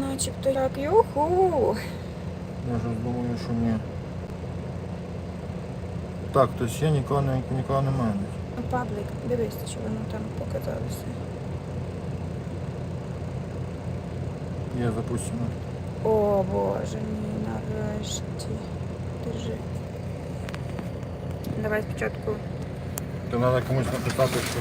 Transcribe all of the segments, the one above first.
Начебто як юху. Я вже думаю, що ні. Так, тобто є нікого, не- нікого немає. Паблик, дивись, що воно там показалося. Є запущено. О боже мій, нарешті. Держи. Давай спочатку. То треба комусь написати, що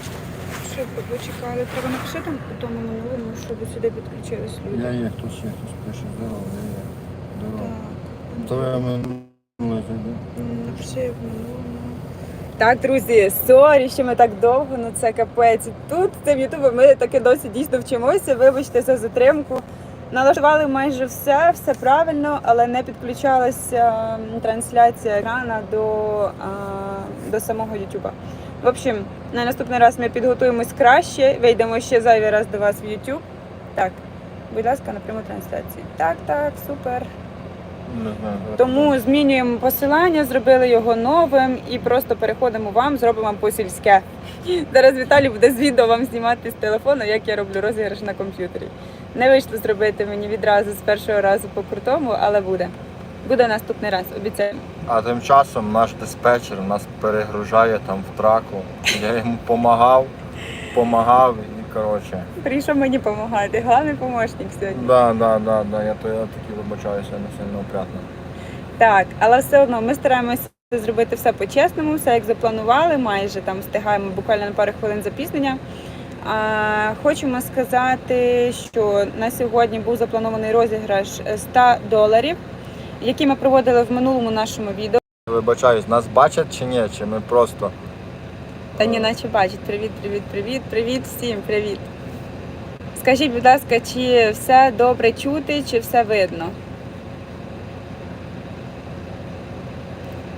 Що почекали? Треба написати там тому минулому, щоб сюди підключились люди. я є, хтось є, хтось пише, здорово, я є. Здорово. Так. То я минуле зайду. все як минулому. Так, друзі, сорі, що ми так довго, ну це капець. Тут цим ютубом ми таки досі дійсно вчимося. Вибачте за затримку. Налаштували майже все, все правильно, але не підключалася трансляція екрана до, до самого Ютуба. В общем, на наступний раз ми підготуємось краще, вийдемо ще зайвий раз до вас в YouTube. Так, будь ласка, на пряму трансляцію. Так, так, супер. Тому змінюємо посилання, зробили його новим і просто переходимо вам, зробимо вам по-сільське. Зараз Віталій буде з відео вам знімати з телефону, як я роблю розіграш на комп'ютері. Не вийшло зробити мені відразу з першого разу по крутому, але буде. Буде наступний раз, обіцяємо. А тим часом наш диспетчер нас перегружає там в траку. Я йому допомагав, допомагав і коротше. Прийшов мені допомагати. Головний помощник сьогодні. Да, да, да, да. Я то я таки вибачаюся не сильно опрятно. Так, але все одно ми стараємося зробити все по-чесному, все як запланували, майже там встигаємо буквально на пару хвилин запізнення. Хочемо сказати, що на сьогодні був запланований розіграш 100 доларів, який ми проводили в минулому нашому відео. Вибачаюсь, нас бачать чи ні? Чи ми просто. Та ні, наче бачить. Привіт, привіт, привіт, привіт всім, привіт. Скажіть, будь ласка, чи все добре чути, чи все видно?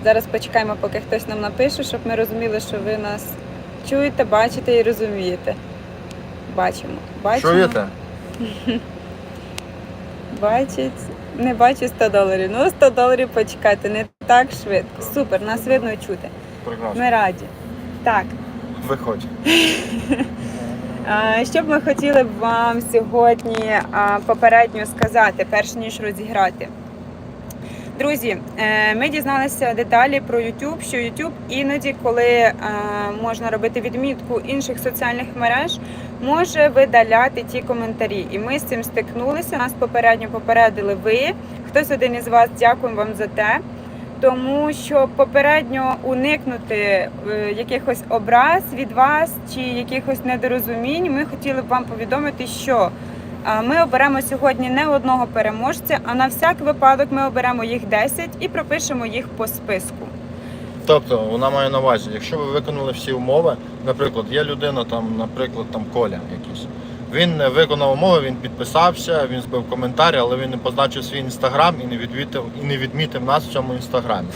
Зараз почекаємо, поки хтось нам напише, щоб ми розуміли, що ви нас чуєте, бачите і розумієте. Бачимо. Бачимо. Чуєте? Бачить. Не бачу 100 доларів. Ну, 100 доларів почекайте, не так швидко. Супер, нас видно і чути. Прекрасно. Ми раді. Так. Виходь. А, Що б ми хотіли б вам сьогодні а, попередньо сказати, перш ніж розіграти? Друзі, е, ми дізналися деталі про YouTube, що YouTube іноді, коли е, можна робити відмітку інших соціальних мереж, може видаляти ті коментарі. І ми з цим стикнулися. Нас попередньо попередили ви. Хтось один із вас, дякуємо вам за те. Тому що попередньо уникнути е, якихось образ від вас чи якихось недорозумінь, ми хотіли б вам повідомити, що ми оберемо сьогодні не одного переможця, а на всяк випадок ми оберемо їх 10 і пропишемо їх по списку. Тобто вона має на увазі, якщо ви виконали всі умови, наприклад, є людина, там, наприклад, там Коля якийсь. Він не виконав умови, він підписався, він збив коментар, але він не позначив свій інстаграм і не відмітив і не відмітив нас в цьому інстаграмі.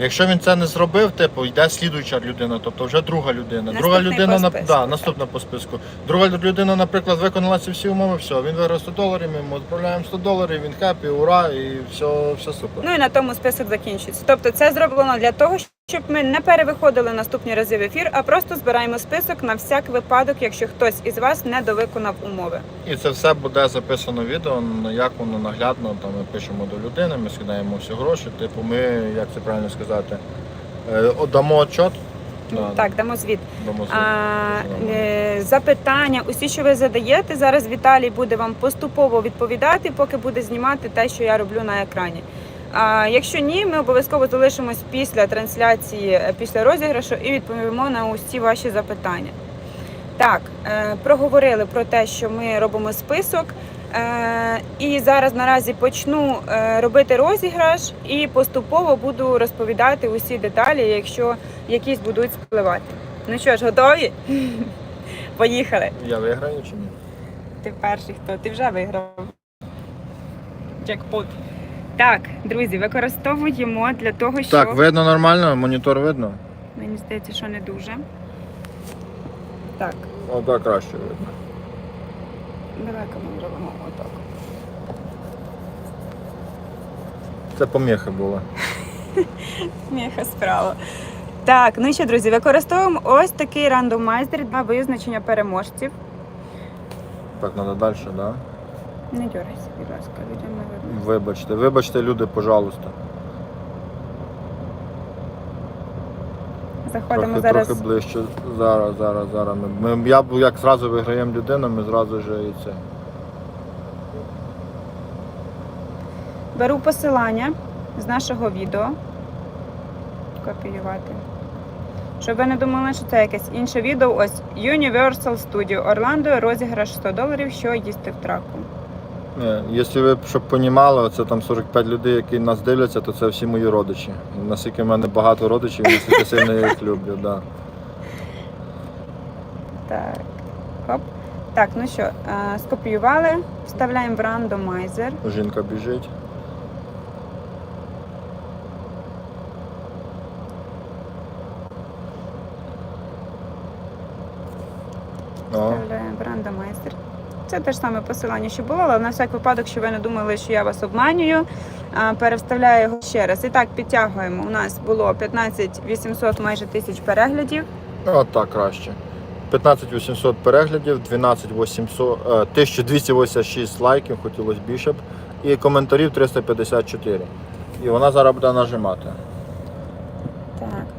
Якщо він це не зробив, типу йде слідуюча людина, тобто вже друга людина. друга людина на да, наступна по списку. Друга людина, наприклад, виконала ці всі умови, все, він виграв 100 доларів, ми йому відправляємо 100 доларів, він хеппі, ура, і все, все супер. Ну і на тому список закінчується. Тобто це зроблено для того, щоб ми не перевиходили наступні рази в ефір, а просто збираємо список на всяк випадок, якщо хтось із вас не довиконав умови. І це все буде записано відео, як воно наглядно, там ми пишемо до людини, ми скидаємо всі гроші. Типу, ми, як це правильно сказати, е, дамо отчет. Да, Так, дамо звіт. дамо звіт. А, е, запитання, усі, що ви задаєте, зараз Віталій буде вам поступово відповідати, поки буде знімати те, що я роблю на екрані. А якщо ні, ми обов'язково залишимось після трансляції, е, після розіграшу і відповімо на усі ваші запитання. Так, е, проговорили про те, що ми робимо список. Е, і зараз наразі почну робити розіграш і поступово буду розповідати усі деталі, якщо якісь будуть спливати. Ну що ж, готові? Поїхали. Я виграю чи ні? Ти перший хто? Ти вже виграв. Джекпот. Так, друзі, використовуємо для того, щоб. Так, видно нормально, монітор видно? Мені здається, що не дуже. Так, Отак краще видно. давай-ка ми зробимо отак. Це поміхи були. Сміха справа. Так, ну і що, друзі, використовуємо ось такий рандомайзер для визначення переможців. Так, треба далі, так? Да? Не дергайся, будь ласка, людям не видно. Вибачте, вибачте, люди, пожалуйста. Заходимо Трохи, зараз. трохи ближче. Зараз, зараз, зараз. Ми, ми, я, як зразу виграємо людину, ми зразу ж і це. Беру посилання з нашого відео. Копіювати. Щоб ви не думали, що це якесь інше відео. Ось Universal Studio Orlando, розіграш 100 доларів, що їсти в траку. Ні, Якщо ви щоб понімали, це там 45 людей, які нас дивляться, то це всі мої родичі. Наскільки в мене багато родичів, і наскільки сильно я їх люблю. Да. Так. Хоп. Так, ну що, е, скопіювали, вставляємо в рандомайзер. Жінка біжить. О, Вставляємо в рандомайзер. Це те ж саме посилання, що було, але на всяк випадок, що ви не думали, що я вас обманюю, а, перевставляю його ще раз. І так, підтягуємо. У нас було 15 800 майже тисяч переглядів. от так краще. 15 800 переглядів, 12 800, е, 1286 лайків, хотілося більше б. І коментарів 354. І вона зараз буде нажимати.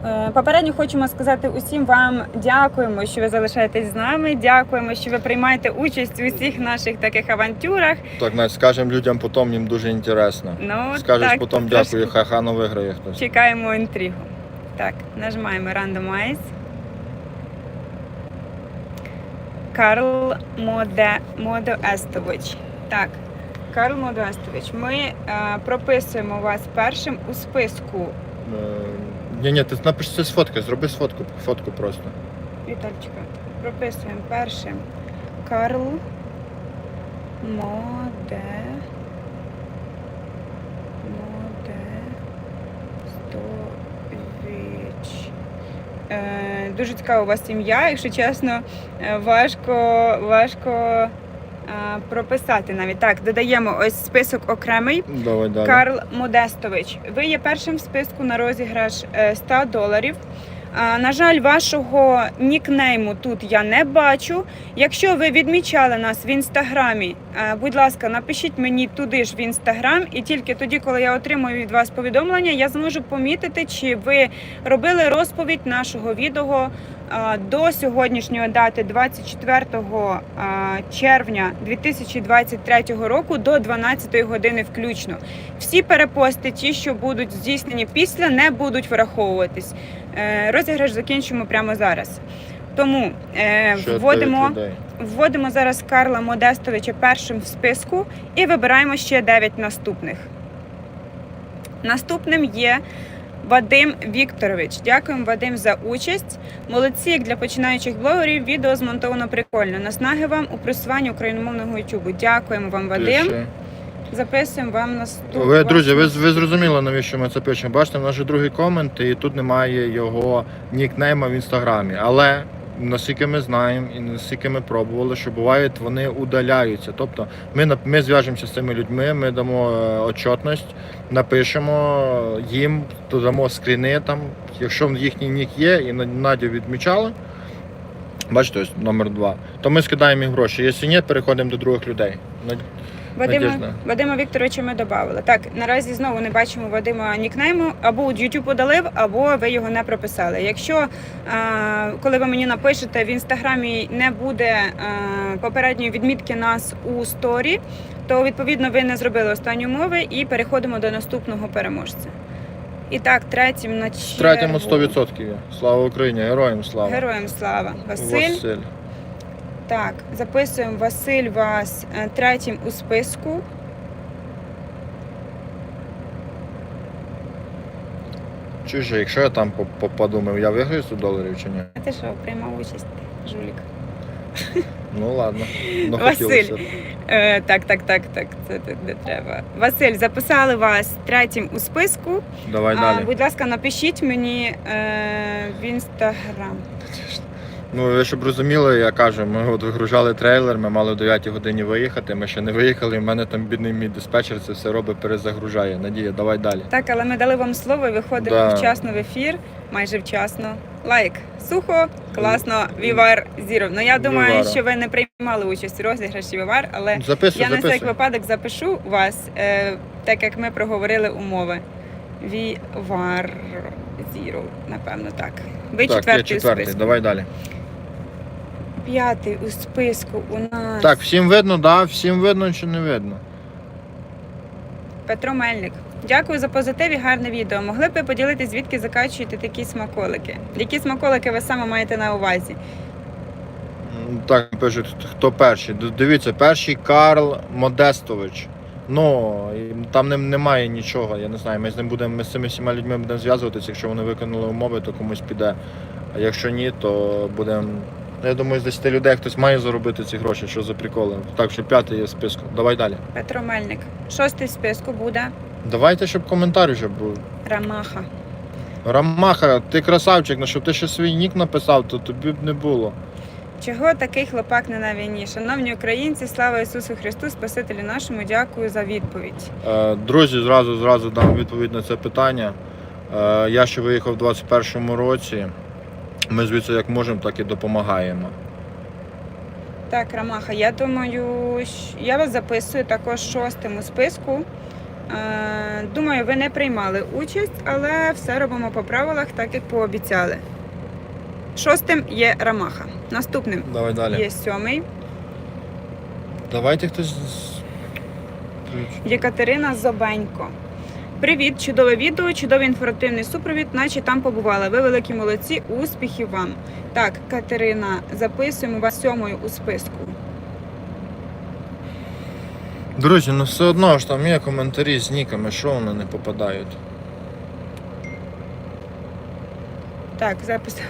Е, Попередньо хочемо сказати усім вам дякуємо, що ви залишаєтесь з нами. Дякуємо, що ви приймаєте участь у всіх наших таких авантюрах. Так, навіть скажемо людям потім, їм дуже інтересно. Ну, Скажеш так, потім трошки дякую, хай хано виграє хтось. Чекаємо інтригу. Так, нажимаємо Randomize. Карл Моде, Модоестович. Так, Карл Модоестович, ми е, прописуємо вас першим у списку. Ні, ні, ти напиши це сфоткай, зроби сфотку, фотку просто. Вітальчика. Прописуємо першим Карл Моде. Модестович. Е, дуже цікаво у вас ім'я, якщо чесно, е, важко, важко прописати навіть. Так, додаємо ось список окремий. Давай далі. Карл Модестович, ви є першим в списку на розіграш е, 100 доларів. На жаль, вашого нікнейму тут я не бачу. Якщо ви відмічали нас в інстаграмі, е, будь ласка, напишіть мені туди ж в інстаграм, і тільки тоді, коли я отримую від вас повідомлення, я зможу помітити, чи ви робили розповідь нашого відео е, до сьогоднішньої дати, 24 е, червня 2023 року до 12 години включно. Всі перепости, ті, що будуть здійснені після, не будуть враховуватись. Е, Розіграш закінчимо прямо зараз. Тому е, вводимо, вводимо зараз Карла Модестовича першим в списку і вибираємо ще 9 наступних. Наступним є Вадим Вікторович. Дякуємо, Вадим, за участь. Молодці, як для починаючих блогерів, відео змонтовано прикольно. Наснаги вам у просуванні україномовного ютубу. Дякуємо вам, Вадим. Пише. Записуємо вам наступну. Ви, друзі, ви, ви зрозуміли, навіщо ми це пишемо. Бачите, в нас другий комент, і тут немає його нікнейма в інстаграмі. Але наскільки ми знаємо і наскільки ми пробували, що бувають, вони удаляються. Тобто ми, ми зв'яжемося з цими людьми, ми дамо е, отчетність, напишемо їм, додамо скріни там. Якщо їхній нік є і на- Надю відмічали. Бачите, ось номер два. То ми скидаємо їм гроші. Якщо ні, переходимо до других людей. Вадима. Вадима Вікторовича ми додали. Так, наразі знову не бачимо Вадима нікнейму, або YouTube удалив, або ви його не прописали. Якщо е, коли ви мені напишете в інстаграмі не буде е, попередньої відмітки нас у сторі, то відповідно ви не зробили останню мови і переходимо до наступного переможця. І так, третім на чергу. Третьому 100% Слава Україні, героям слава. Героям слава. Василь. Василь. Так, записуємо Василь вас е, третім у списку. Чуже, якщо я там ми- я виграю 100 доларів чи ні? А ти що, приймав участь, жулік? Ну ладно. Ну, Василь. Е, так, так, так, так. Це не треба. Василь, записали вас третім у списку. Давай А, далі. будь ласка, напишіть мені е, в інстаграм. Ну, ви щоб розуміли, я кажу, ми от вигружали трейлер, ми мали о 9 годині виїхати, ми ще не виїхали, і в мене там бідний мій диспетчер це все робить, перезагружає. Надія, давай далі. Так, але ми дали вам слово і виходимо Да. вчасно в ефір, майже вчасно. лайк. Сухо, класно, Вівар Зіро. Ну я думаю, Вівара. що ви не приймали участь у розіграші Вівар, але Записуй, я на всяк записуй. випадок запишу вас, е, так як ми проговорили умови. Вівар Зіро, напевно, так. Ви Так, четвертий, я четвертий. списку. Давай далі. П'ятий у списку у нас Так, всім видно, да? Всім видно чи не видно? Петро Мельник. Дякую за позитив і гарне відео. Могли б ви поділитися, звідки закачуєте такі смаколики? Які смаколики ви саме маєте на увазі? Так, пишуть, хто перший. Дивіться, перший Карл Модестович. Ну, і там не- немає нічого, я не знаю. Ми з ним будемо, ми з цими всіма людьми будемо зв'язуватися. Якщо вони виконали умови, то комусь піде. А якщо ні, то будемо. Я думаю, з 10 людей хтось має заробити ці гроші, що за приколи. Так що п'ятий є в списку. Давай далі. Петро Мельник. Шостий в списку буде Давайте, щоб коментар вже був. Рамаха. Рамаха, ти красавчик, ну щоб ти ще свій нік написав, то тобі б не було. Чого такий хлопак не на війні? Шановні українці, слава Ісусу Христу, Спасителю нашому, дякую за відповідь. Е, Друзі, зразу зразу дам відповідь на це питання. Е, Я ще виїхав у 21-му році. Ми звідси як можемо, так і допомагаємо. Так, Рамаха, я думаю, я вас записую також шостим у списку. Е, Думаю, ви не приймали участь, але все робимо по правилах, так як пообіцяли. Шостим є Рамаха. Наступним Давай далі. є сьомий. Давайте хтось. Єкатерина Зобенько. Привіт, чудове відео, чудовий інформативний супровід, наче там побували. Ви великі молодці, успіхів вам. Так, Катерина, записуємо вас сьомою у списку. Друзі, ну все одно ж там є коментарі з ніками, що вони не попадають. Так, запис.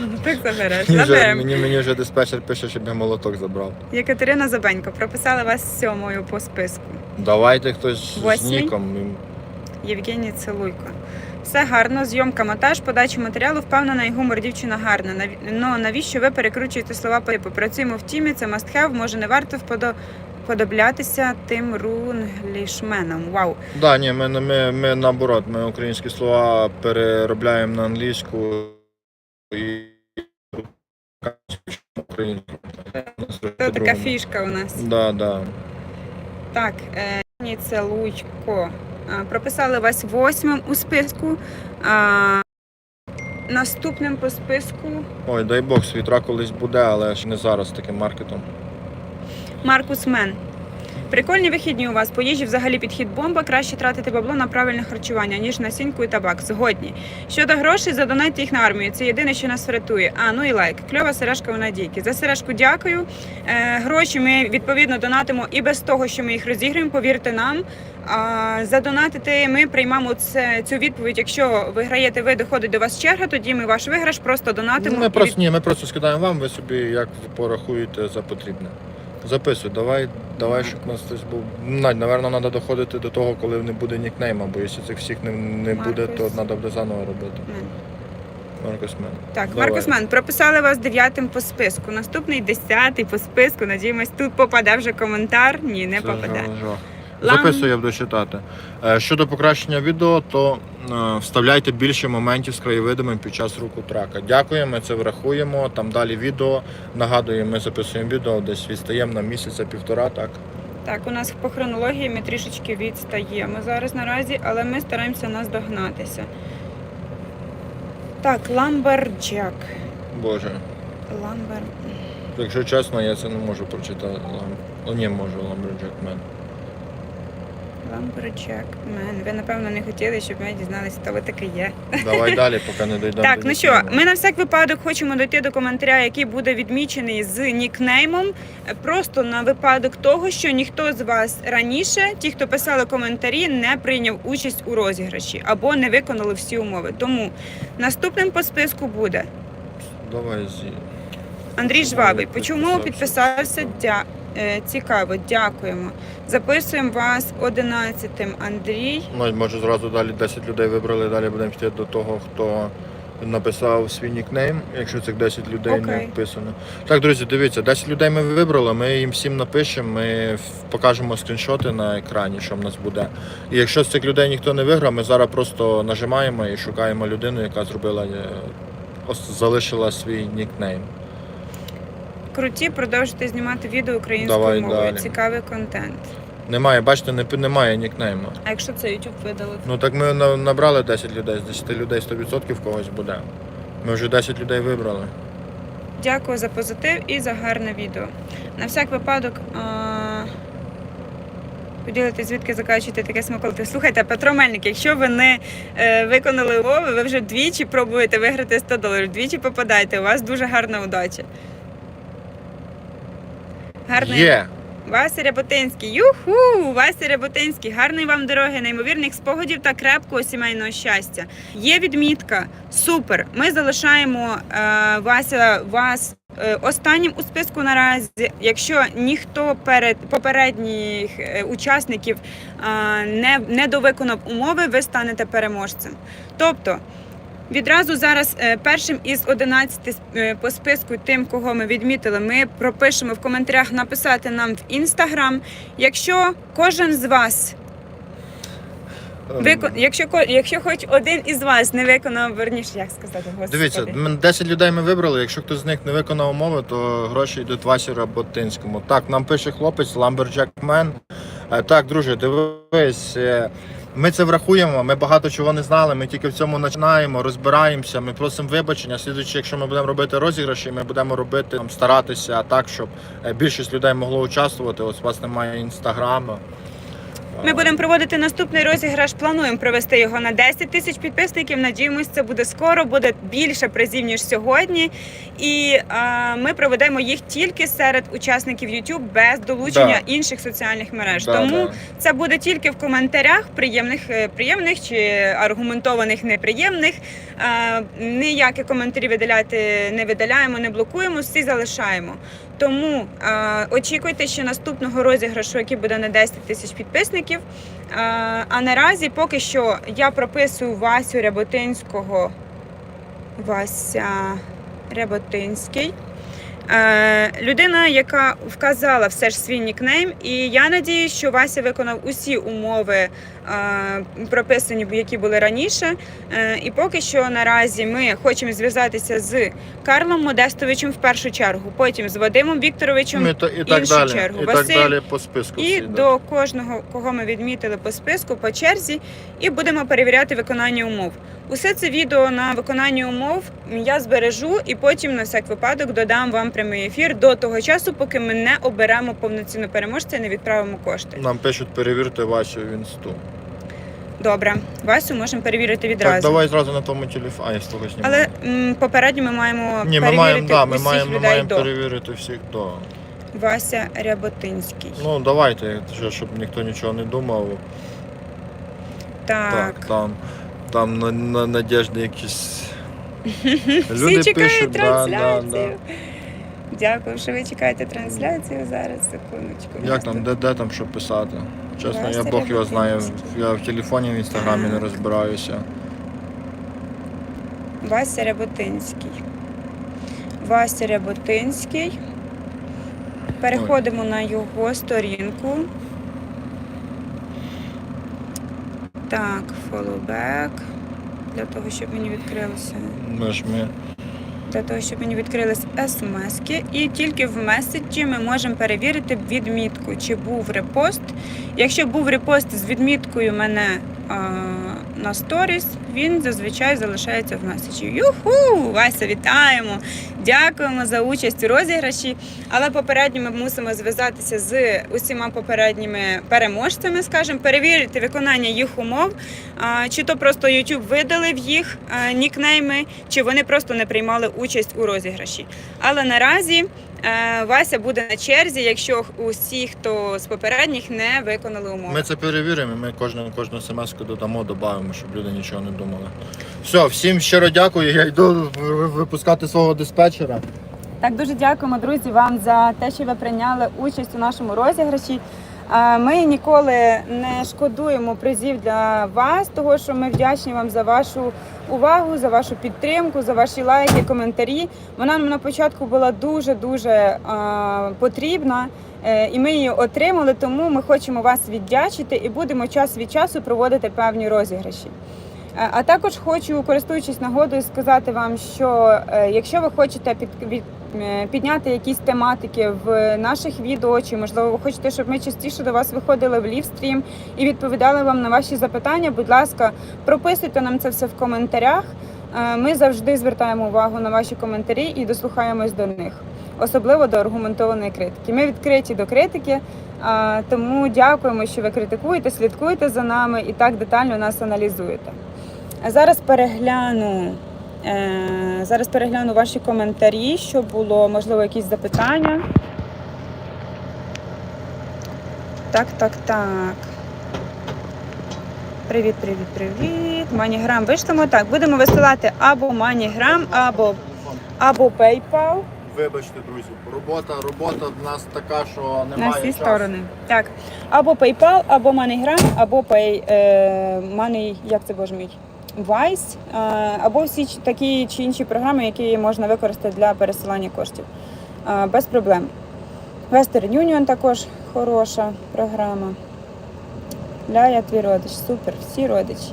Ну, Так забереш. Мені вже, Заберемо. мені, мені вже диспетчер пише, щоб я молоток забрав. Єкатерина Забенько прописали вас сьомою по списку. Давайте хтось з Восьмий. ніком. Євгеній Целуйко. Все гарно, зйомка, монтаж, подача матеріалу, впевнена і гумор дівчина гарна. Ну навіщо ви перекручуєте слова по типу Працюємо в тімі, це must have, може не варто вподо... вподоблятися тим рунглішменам. Вау. Да, ні, ми, ми, ми наоборот, ми українські слова переробляємо на англійську і українську. Це така фішка у нас. Да, да. Так, е, Євгеній Целуйко. Е, Прописали вас восьмим у списку. А, Наступним по списку Ой, дай Бог, світра колись буде, але ж не зараз таким маркетом. Маркус Мен. Прикольні вихідні у вас. По їжі взагалі підхід бомба. Краще тратити бабло на правильне харчування, ніж на сіньку і табак. Згодні. Щодо грошей, задонайте їх на армію. Це єдине, що нас врятує. А, ну і лайк. Кльова сережка у Надійки. За сережку дякую. Е, гроші ми відповідно донатимо і без того, що ми їх розіграємо, повірте нам. А, задонатити ми приймемо це, цю відповідь. Якщо виграєте ви, доходить до вас черга, тоді ми ваш виграш просто донатимо. Ми просто, ні, ми просто скидаємо вам, ви собі як порахуєте за потрібне. Записуй, давай, давай, щоб у нас хтось був. Навіть, напевно, треба доходити до того, коли не буде нікнейма, бо якщо цих всіх не, не буде, то Маркус. треба буде заново робити. Мен. Маркус Мен. Так, Давай. Маркус Мен, прописали вас дев'ятим по списку. Наступний десятий по списку. Надіємось, тут попаде вже коментар. Ні, не Це попаде. жах. Лам- Записую, я буду читати. Е, Щодо покращення відео, то е, вставляйте більше моментів з краєвидами під час руху трака. Дякуємо, ми це врахуємо. Там далі відео. Нагадую, ми записуємо відео, десь відстаємо на місяця півтора, так. Так, у нас по хронології ми трішечки відстаємо зараз наразі, але ми стараємося наздогнатися. Так, Ламберджак. Боже. Ламбер. Якщо чесно, я це не можу прочитати. О, ні, можу Lumberjack Man. Ламберджак. Мен. Ви напевно не хотіли, щоб ми дізналися, хто ви такий є. Давай далі, поки не дійдемо. Так, до ну що, ми на всяк випадок хочемо дойти до коментаря, який буде відмічений з нікнеймом. Просто на випадок того, що ніхто з вас раніше, ті, хто писали коментарі, не прийняв участь у розіграші або не виконали всі умови. Тому наступним по списку буде Давай зі. Андрій Жвавий. По чому Підписався. підписався? Дя... е, Цікаво, дякуємо. Записуємо вас одинадцятим, Андрій. Ну, може зразу далі 10 людей вибрали, далі будемо йти до того, хто написав свій нікнейм, якщо цих 10 людей не Окей. вписано. Так, друзі, дивіться, 10 людей ми вибрали, ми їм всім напишемо, ми в- покажемо скріншоти на екрані, що в нас буде. І якщо з цих людей ніхто не виграв, ми зараз просто нажимаємо і шукаємо людину, яка зробила е, ос- залишила свій нікнейм. Круті, продовжуйте знімати відео українською Давай мовою. далі. Цікавий контент. Немає, бачите, не, немає нікнейму. А якщо це YouTube видалив? Ну так ми на- набрали 10 людей, з 10 людей 100% когось буде. Ми вже 10 людей вибрали. Дякую за позитив і за гарне відео. На всяк випадок. А... Поділити, звідки закачуєте таке смаколики. Слухайте, Петро Мельник, якщо ви не е, виконали умови, ви вже двічі пробуєте виграти 100 доларів. Двічі попадаєте. У вас дуже гарна удача. Гарний Є! Вася Ряботинський. Юху! Вася Ряботинський. Гарної вам дороги, неймовірних спогадів та крепкого сімейного щастя. Є відмітка. Супер. Ми залишаємо е, Вася вас. е, Останнім у списку наразі, якщо ніхто перед попередніх е, учасників е, не, не довиконав умови, ви станете переможцем. Тобто Відразу зараз е, першим із 11 е, по списку тим, кого ми відмітили, ми пропишемо в коментарях написати нам в інстаграм. Якщо кожен з вас Ем, викон... якщо якщо хоч один із вас не виконав, верніше, як сказати, господи. Дивіться, ми 10 людей ми вибрали. Якщо хтось з них не виконав умови, то гроші йдуть Васі Работинському. Так, нам пише хлопець Man. Е, Так, друже, дивись. Ми це врахуємо, ми багато чого не знали. Ми тільки в цьому починаємо, розбираємося. Ми просимо вибачення. Слідуючи, якщо ми будемо робити розіграші, ми будемо робити там, старатися так, щоб е, більшість людей могло участвувати. Ось у вас немає інстаграму. Ми будемо проводити наступний розіграш. Плануємо провести його на 10 тисяч підписників. Надіємось, це буде скоро, буде більше призів ніж сьогодні. І а, ми проведемо їх тільки серед учасників YouTube без долучення Да. інших соціальних мереж. Да, Тому да. це буде тільки в коментарях, приємних, е, приємних чи аргументованих неприємних. А, ніякі коментарі видаляти не видаляємо, не блокуємо, всі залишаємо. Тому а, очікуйте ще наступного розіграшу, який буде на 10 тисяч підписників. А, а наразі поки що я прописую Васю Ряботинського. Вася Ряботинський. Людина, яка вказала все ж свій нікнейм, і я надію, що Вася виконав усі умови, прописані, які були раніше. Е, і поки що наразі ми хочемо зв'язатися з Карлом Модестовичем в першу чергу, потім з Вадимом Вікторовичем Ми то- і так іншу далі. чергу. І Василь, так далі по списку. і всі до кожного, кого ми відмітили по списку, по черзі, і будемо перевіряти виконання умов. Усе це відео на виконання умов я збережу і потім на всяк випадок додам вам прямий ефір до того часу, поки ми не оберемо повноцінно переможця і не відправимо кошти. Нам пишуть перевірте Васю в інсту. Добре, Васю можемо перевірити Так, відразу. давай зразу на тому телефоні. А, я. Але м, попередньо ми маємо Ні, ми перевірити маємо, да, ми усіх маємо, ми людей маємо до перевірити всіх до. Вася Ряботинський. Ну давайте, щоб ніхто нічого не думав. так. Так, там, там на, на Надежди якісь. Всі чекають пишуть, да, трансляцію. да, Дякую, що ви чекаєте трансляцію. Зараз секундочку. Як там, де, де там що писати? Чесно, я Бог його знає. Я в телефоні, в інстаграмі не розбираюся. Вася Ряботинський. Вася Ряботинський. Переходимо на його сторінку. Так, follow. Для того, щоб мені відкрилося. Ми ж ми. Для того, щоб мені відкрились смски. І тільки в меседжі ми можемо перевірити відмітку, чи був репост. Якщо був репост з відміткою мене а, на сторіс, він зазвичай залишається в меседжі. Юху! Вася, вітаємо! Дякуємо за участь у розіграші. Але попередньо ми мусимо зв'язатися з усіма попередніми переможцями, скажімо, перевірити виконання їх умов, чи то просто YouTube видалив їх нікнейми, чи вони просто не приймали участь у розіграші. Але наразі Вася буде на черзі, якщо усі, хто з попередніх не виконали умови. Ми це перевіримо, і ми кожну, кожну смс-ку додамо, додамо, щоб люди нічого не думали. Все, всім щиро дякую. Я йду випускати свого диспетчера. Так, дуже дякуємо, друзі, вам за те, що ви прийняли участь у нашому розіграші. Ми ніколи не шкодуємо призів для вас, того що ми вдячні вам за вашу увагу, за вашу підтримку, за ваші лайки, коментарі. Вона нам на початку була дуже дуже потрібна, е, і ми її отримали. Тому ми хочемо вас віддячити і будемо час від часу проводити певні розіграші. Е, А також хочу, користуючись нагодою, сказати вам, що е, якщо ви хочете під, підняти якісь тематики в наших відео, чи можливо ви хочете, щоб ми частіше до вас виходили в лівстрім і відповідали вам на ваші запитання, будь ласка, прописуйте нам це все в коментарях. Е, Ми завжди звертаємо увагу на ваші коментарі і дослухаємось до них, особливо до аргументованої критики. Ми відкриті до критики, тому дякуємо, що ви критикуєте, слідкуєте за нами і так детально нас аналізуєте. А зараз перегляну. Е, Зараз перегляну ваші коментарі, що було, можливо, якісь запитання. Так, так, так. Привіт, привіт, привіт. Маніграм вишлемо. Так, будемо висилати або Маніграм, або, або PayPal. Вибачте, друзі, робота, робота в нас така, що немає. На всі часу. сторони. Так. Або PayPal, або MoneyGram, або Pay, е, Money, як це боже мій? Wise, е, або всі такі чи інші програми, які можна використати для пересилання коштів. Е, без проблем. Western Union також хороша програма. Ля, я твій родич. Супер, всі родичі.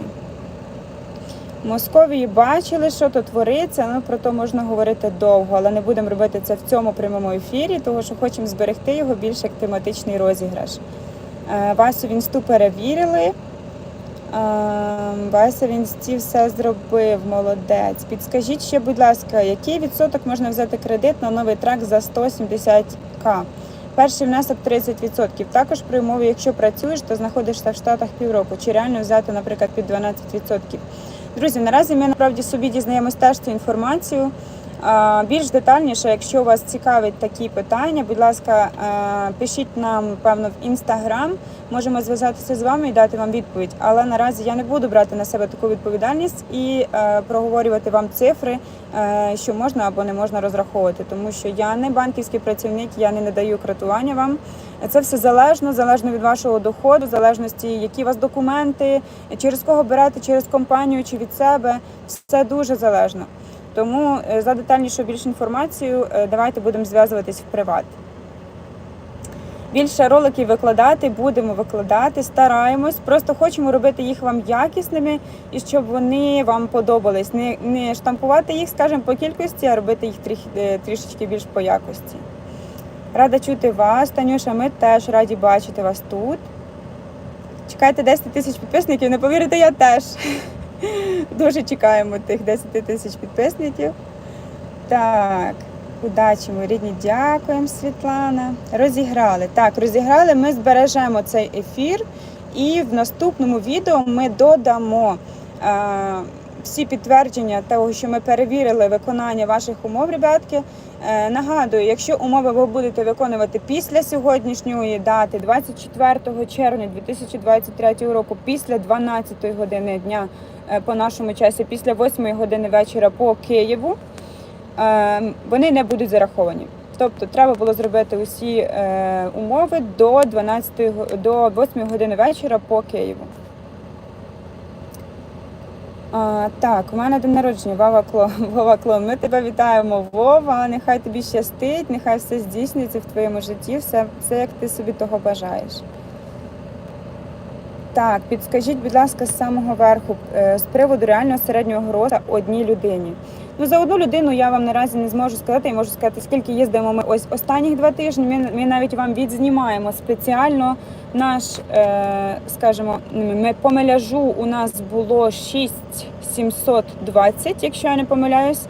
Московії бачили, що тут твориться. Ну про то можна говорити довго, але не будемо робити це в цьому прямому ефірі, тому що хочемо зберегти його більш як тематичний розіграш. Е, Васю в інсту перевірили. Е, Вася в інсті все зробив, молодець. Підскажіть ще, будь ласка, який відсоток можна взяти кредит на новий трак за 170к? Перший внесок 30%. Також при умові, якщо працюєш, то знаходишся в Штатах півроку. Чи реально взяти, наприклад, під 12%? Друзі, наразі ми насправді собі дізнаємось теж цю інформацію. Більш детальніше, якщо вас цікавить такі питання, будь ласка, е, пишіть нам певно в інстаграм. Можемо зв'язатися з вами і дати вам відповідь. Але наразі я не буду брати на себе таку відповідальність і е, проговорювати вам цифри, е, що можна або не можна розраховувати, тому що я не банківський працівник, я не надаю кредитування вам. Це все залежно, залежно від вашого доходу, залежності, які у вас документи, через кого берете, через компанію чи від себе. Все дуже залежно. Тому е, за детальнішу більш інформацію е, давайте будемо зв'язуватись в приват. Більше роликів викладати, будемо викладати, стараємось. Просто хочемо робити їх вам якісними і щоб вони вам подобались. Не, не штампувати їх, скажімо, по кількості, а робити їх тріх, е, трішечки більш по якості. Рада чути вас, Танюша. Ми теж раді бачити вас тут. Чекайте 10 тисяч підписників, не повірите, я теж. Дуже чекаємо тих 10 тисяч підписників. Так, удачі, мої рідні, дякуємо, Світлана. Розіграли. Так, розіграли. Ми збережемо цей ефір, і в наступному відео ми додамо е, всі підтвердження того, що ми перевірили виконання ваших умов, ребятки. Е, Нагадую, якщо умови ви будете виконувати після сьогоднішньої дати, 24 червня 2023 року, після 12 години дня по нашому часі, після 8 години вечора по Києву, е, вони не будуть зараховані. Тобто треба було зробити усі е, умови до 12 го- до 8 години вечора по Києву. А, так, у мене день народження, Вова Клон. Вова Клон. Ми тебе вітаємо, Вова. Нехай тобі щастить, нехай все здійснюється в твоєму житті, все, все як ти собі того бажаєш. Так, підскажіть, будь ласка, з самого верху е, з приводу реального середнього гроса одній людині. Ну, за одну людину я вам наразі не зможу сказати. Я можу сказати, скільки їздимо ми ось останніх два тижні. Ми, ми навіть вам відзнімаємо спеціально наш, е, скажімо, ми по меляжу у нас було 6720, якщо я не помиляюсь.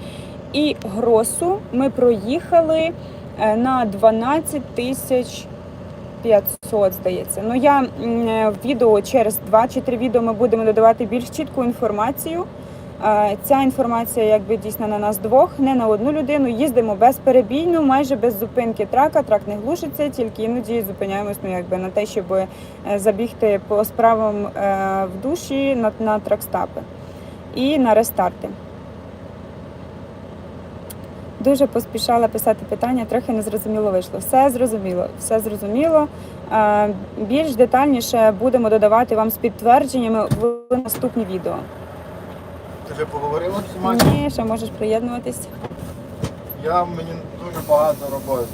І гросу ми проїхали е, на 12 тисяч 500, здається. Ну я в відео через 2 чи 3 відео ми будемо додавати більш чітку інформацію. Е, Ця інформація якби дійсно на нас двох, не на одну людину. Їздимо безперебійно, майже без зупинки трака. Трак не глушиться, тільки іноді зупиняємось ну, якби, на те, щоб е, забігти по справам е, в душі на, на тракстапи і на рестарти. Дуже поспішала писати питання, трохи незрозуміло вийшло. Все зрозуміло, все зрозуміло. Е, Більш детальніше будемо додавати вам з підтвердженнями в наступні відео. Ти вже поговорила з всіма? Ні, ще можеш приєднуватись. Я мені дуже багато роботи.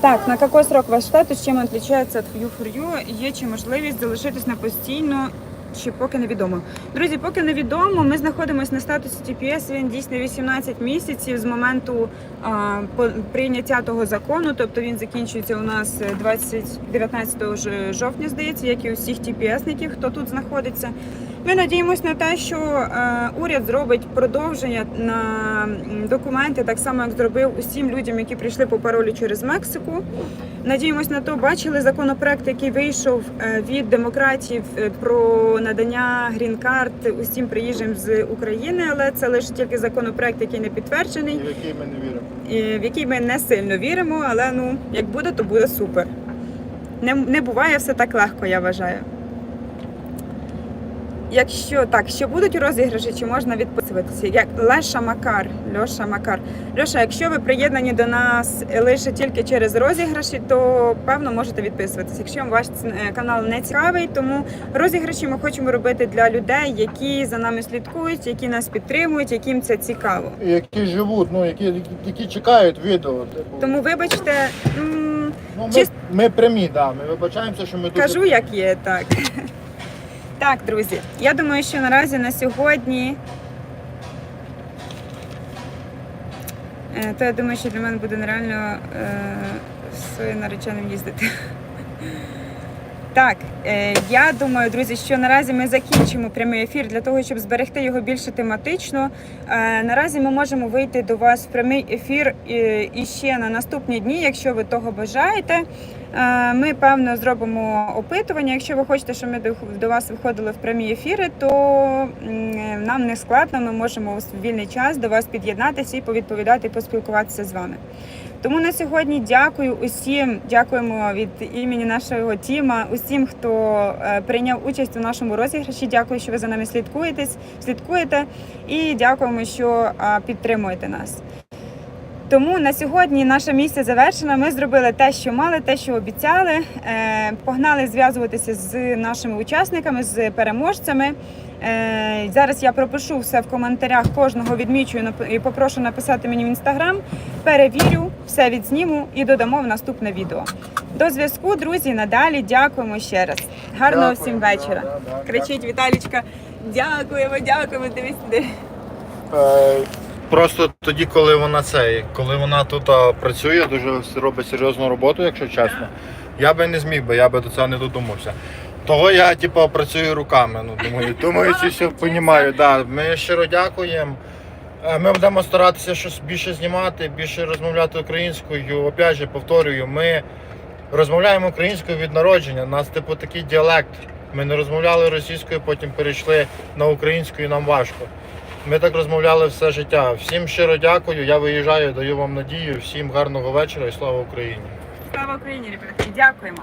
Так, на який срок ваш статус, чим він відрізняється від View for You? Є чи можливість залишитись на постійно чи поки невідомо. Друзі, поки невідомо, ми знаходимося на статусі TPS. Він дійсно 18 місяців з моменту а, прийняття того закону. Тобто він закінчується у нас е, 20, 19 жовтня, здається, як і у всіх TPS-ників, хто тут знаходиться. Ми надіємося на те, що е, уряд зробить продовження на документи, так само як зробив усім людям, які прийшли по паролю через Мексику. Надіємось на то, бачили законопроект, який вийшов е, від демократів е, про надання грін-карт усім приїжджим з України, але це лише тільки законопроект, який не підтверджений, в який ми не віримо. в який ми не сильно віримо. Але ну як буде, то буде супер. Не, не буває все так легко, я вважаю. Якщо так, що будуть розіграші, чи можна відписуватися? Як Леша Макар, Льоша Макар. Льоша, якщо ви приєднані до нас лише тільки через розіграші, то певно можете відписуватися. Якщо вам ваш е, канал не цікавий, тому розіграші ми хочемо робити для людей, які за нами слідкують, які нас підтримують, яким це цікаво. Які живуть, ну які, які чекають відео. Типу. Тому вибачте, Ну, ми, чис- ми прямі, да. Ми вибачаємося, що ми дуже кажу, як є, так. Так, друзі, я думаю, що наразі на сьогодні. Е, То я думаю, що для мене буде нереально е, з своїм нареченим їздити. Так, е, я думаю, друзі, що наразі ми закінчимо прямий ефір для того, щоб зберегти його більше тематично. Наразі ми можемо вийти до вас в прямий ефір іще на наступні дні, якщо ви того бажаєте. Е, Ми певно зробимо опитування. Якщо ви хочете, щоб ми до, вас виходили в прямі ефіри, то нам не складно. Ми можемо у вільний час до вас під'єднатися і повідповідати, поспілкуватися з вами. Тому на сьогодні дякую усім. Дякуємо від імені нашого тіма, усім, хто е, прийняв участь у нашому розіграші. Дякую, що ви за нами слідкуєтесь, слідкуєте, і дякуємо, що підтримуєте нас. Тому на сьогодні наша місія завершена. Ми зробили те, що мали, те, що обіцяли. Е, Погнали зв'язуватися з нашими учасниками, з переможцями. Е, Зараз я пропишу все в коментарях кожного відмічую і попрошу написати мені в інстаграм. Перевірю, все відзніму і додамо в наступне відео. До зв'язку, друзі. Надалі дякуємо ще раз. Гарного Дякую, всім да, вечора. да, да, Кричить Віталічка. Дякуємо, дякуємо. Дивись сюди. Просто тоді, коли вона це, коли вона тут працює, дуже робить серйозну роботу, якщо чесно. Я би не зміг би, я би до цього не додумався. Того я типу, працюю руками. Ну, думаю, думаю, що все розумію. Да. Ми щиро дякуємо. Е, Ми будемо старатися щось більше знімати, більше розмовляти українською. Опять же, повторюю, ми розмовляємо українською від народження. У нас типу такий діалект. Ми не розмовляли російською, потім перейшли на українську і нам важко. Ми так розмовляли все життя. Всім щиро дякую. Я виїжджаю, даю вам надію. Всім гарного вечора і слава Україні. Слава Україні, ребятки. Дякуємо.